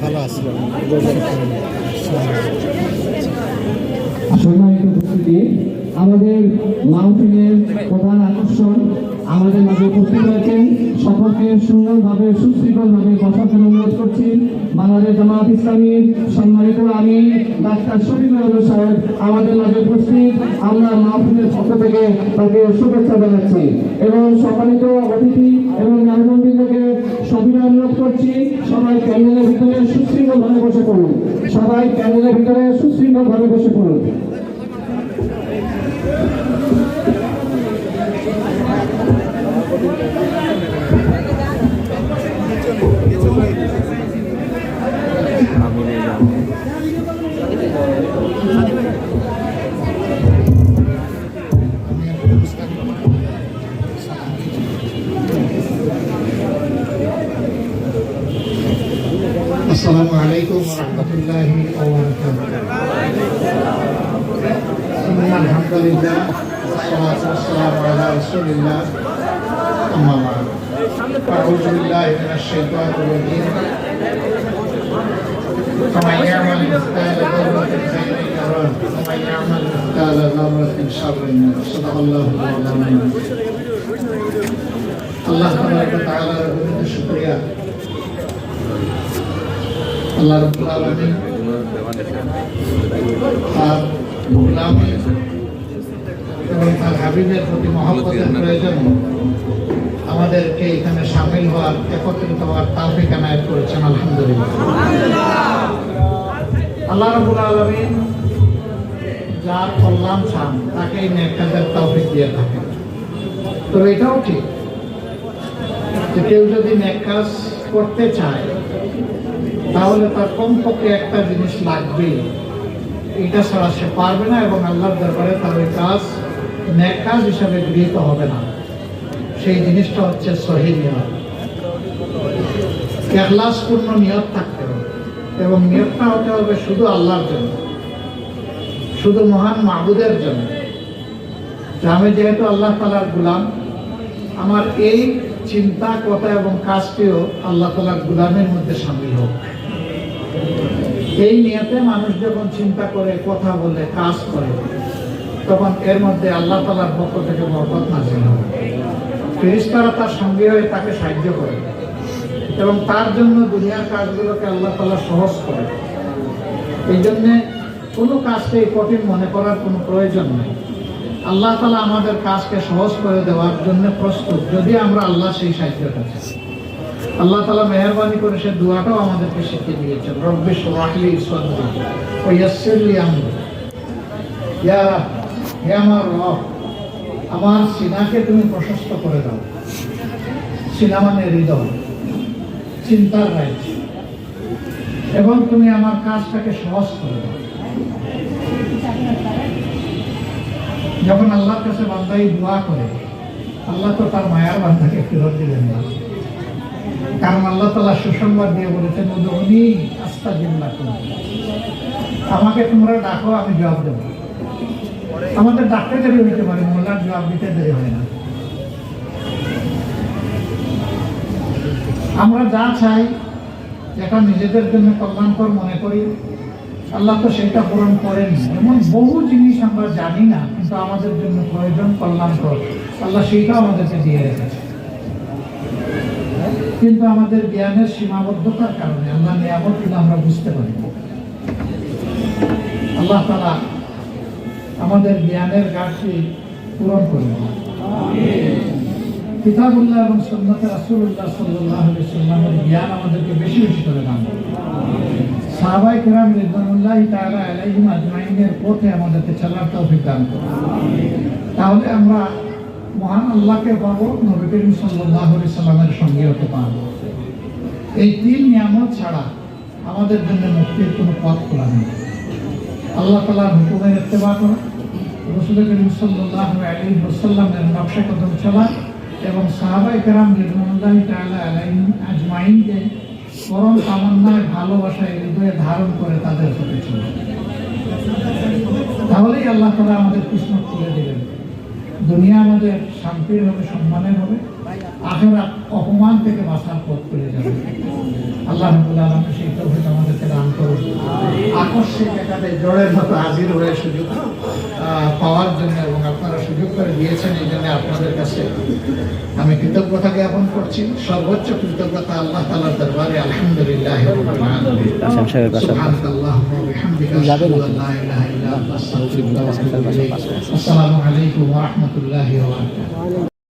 ভালো আমাদের মাহফিলের প্রধান আকর্ষণ আমাদের মাঝে উপস্থিত রয়েছেন। সকলকে সুন্দরভাবে, সুশৃঙ্খলভাবে জন্য অনুরোধ করছি। বাংলাদেশ জামাত ইসলামীর সম্মানিত আমি, ডাক্তার শফিকুল সাহেব আমাদের মাঝে উপস্থিত। আমরা মাহফিলের পক্ষ থেকে তাকে শুভেচ্ছা জানাচ্ছি। এবং সম্মানিত অতিথি এবং মেহমানবৃন্দকে সবিনয় অনুরোধ করছি, সবাই প্যান্ডেলের ভিতরে সুশৃঙ্খলভাবে বসে পড়ুন। সবাই প্যান্ডেলের ভিতরে সুশৃঙ্খলভাবে বসে পড়ুন। السلام عليكم ورحمة الله وبركاته إن الحمد لله والصلاة والسلام على رسول الله أما بعد أعوذ بالله من الشيطان الرجيم فمن يعمل مثقال ذرة خيرا يره ومن يعمل مثقال ذرة شرا يره صدق الله العظيم الله تبارك وتعالى ربنا شكريا আল্লাহ রব্বুল আলামিন তার গোলামী এবং তার হাবিবের প্রতি মহব্বতের প্রয়োজন আমাদেরকে এখানে সামিল হওয়ার, একত্রিত হওয়ার তাফিক এনায়ত করেছেন, আলহামদুলিল্লাহ। আল্লাহ রব্বুল আলামিন যার কল্যাণ চান তাকে এই নেকাদের তৌফিক দিয়ে থাকেন। তো এটাও ঠিক যে কেউ যদি নেক কাজ করতে চায়, তাহলে তার কমপক্ষে একটা জিনিস লাগবে এটা ছাড়া সে পারবে না এবং আল্লাহর দরবারে তার ওই কাজ ন্যাক কাজ হিসাবে গৃহীত হবে না। সেই জিনিসটা হচ্ছে সহি নিয়ত। পূর্ণ নিয়ত থাকতে হবে। এবং নিয়তটা হতে হবে শুধু আল্লাহর জন্য। শুধু মহান মাহবুদের জন্য। যে আমি যেহেতু আল্লাহ তালার গুলাম, আমার এই চিন্তা, কথা এবং কাজটিও আল্লাহ তালার গুলামের মধ্যে সামিল হোক। এই নিয়তে মানুষ যখন চিন্তা করে, কথা বলে, কাজ করে, তখন এর মধ্যে আল্লাহ তালার পক্ষ থেকে বরকত নাজিল হবে। ফেরিস্তারা তার সঙ্গে হয়ে তাকে সাহায্য করে এবং তার জন্য দুনিয়ার কাজগুলোকে আল্লাহ তালা সহজ করে। এই জন্যে কোনো কাজকে কঠিন মনে করার কোনো প্রয়োজন নেই। আল্লাহ তালা আমাদের কাজকে সহজ করে দেওয়ার জন্য প্রস্তুত, যদি আমরা আল্লাহ সেই সাহায্যটা চাই। আল্লাহ তালা মেহরবানি করে সে দোয়াটাও আমাদেরকে শিখিয়ে দিয়েছেন, রব্বি সোহাকলি সদরি ও ইয়াসিরলি ইয়া, হে আমার রব আমার সিনাকে তুমি প্রশস্ত করে দাও। সিনা মানে হৃদয়, চিন্তার রাইজ এবং তুমি আমার কাজটাকে সহজ করে দাও। যখন আল্লাহর কাছে বান্দাই দোয়া করে, আল্লাহ তো তার মায়ার বান্দাকে ফেরত দিলেন না। কারণ আল্লাহ তালা সুসংবাদ দিয়ে বলেছেন উনি আস্তা জিল্লা আমাকে তোমরা ডাকো, আমি জবাব দেবো। আমাদের ডাকতে দেরি হইতে পারে, মোল্লার জবাব দিতে দেরি হয় না। আমরা যা চাই, যেটা নিজেদের জন্য কল্যাণকর মনে করি, আল্লাহ তো সেটা পূরণ করেন এমন বহু জিনিস আমরা জানি না, কিন্তু আমাদের জন্য প্রয়োজন কল্যাণকর। আল্লাহ সেইটাও আমাদেরকে দিয়ে রেখেছে কিন্তু আমাদের জ্ঞানের সীমাবদ্ধতার কারণে আল্লাহ নিয়ামত কিন্তু আমরা বুঝতে পারি আল্লাহ তালা আমাদের জ্ঞানের ঘাটতি পূরণ করবেন কিতাবুল্লাহ এবং সন্ন্যতের রাসূলুল্লাহ সাল্লাল্লাহু আলাইহি সাল্লামের জ্ঞান আমাদেরকে বেশি বেশি করে দান। সাহাবায়ে কেরাম রিদওয়ানুল্লাহ তাআলা আলাইহিম আজমাইনের পথে আমাদেরকে চলার তৌফিক দান করে তাহলে আমরা মহান আল্লাহকে পাবো, নবী করিম আলাইহি সাল্লামের সঙ্গে হতে পারব এই তিন নিয়ামত ছাড়া আমাদের জন্য মুক্তির কোনো পথ খোলা নেই। আল্লাহ তালার হুকুমের ইত্তেবা করা রসুল করিম সাল্লাহ আলী ওসাল্লামের নকশা কদম চলা এবং সাহাবাই কেরাম নির্মুল্লাহ তালা আলাইহিম আজমাইনকে পরম কামনায় ভালোবাসায় হৃদয়ে ধারণ করে তাদের প্রতি চলবে তাহলেই আল্লাহ তালা আমাদের কৃষ্ণ খুলে দিবেন। দুনিয়া আমাদের শান্তির হবে, সম্মানের হবে। আখেরা অপমান থেকে বাঁচার পথ করে যাবে। আল্লাহ আলম সেই তৌফিক আমাদেরকে দান করুন। আকস্মিক একাতে জড়ের মতো হাজির হয়ে সুযোগ পাওয়ার জন্য এবং আপনারা সুযোগ করে দিয়েছেন এই জন্য আপনাদের কাছে আমি কৃতজ্ঞতা জ্ঞাপন করছি। সর্বোচ্চ কৃতজ্ঞতা আল্লাহ তালার দরবারে আলহামদুলিল্লাহ। আসসালামু আলাইকুম ওয়া রাহমাতুল্লাহি ওয়া বারাকাতুহু।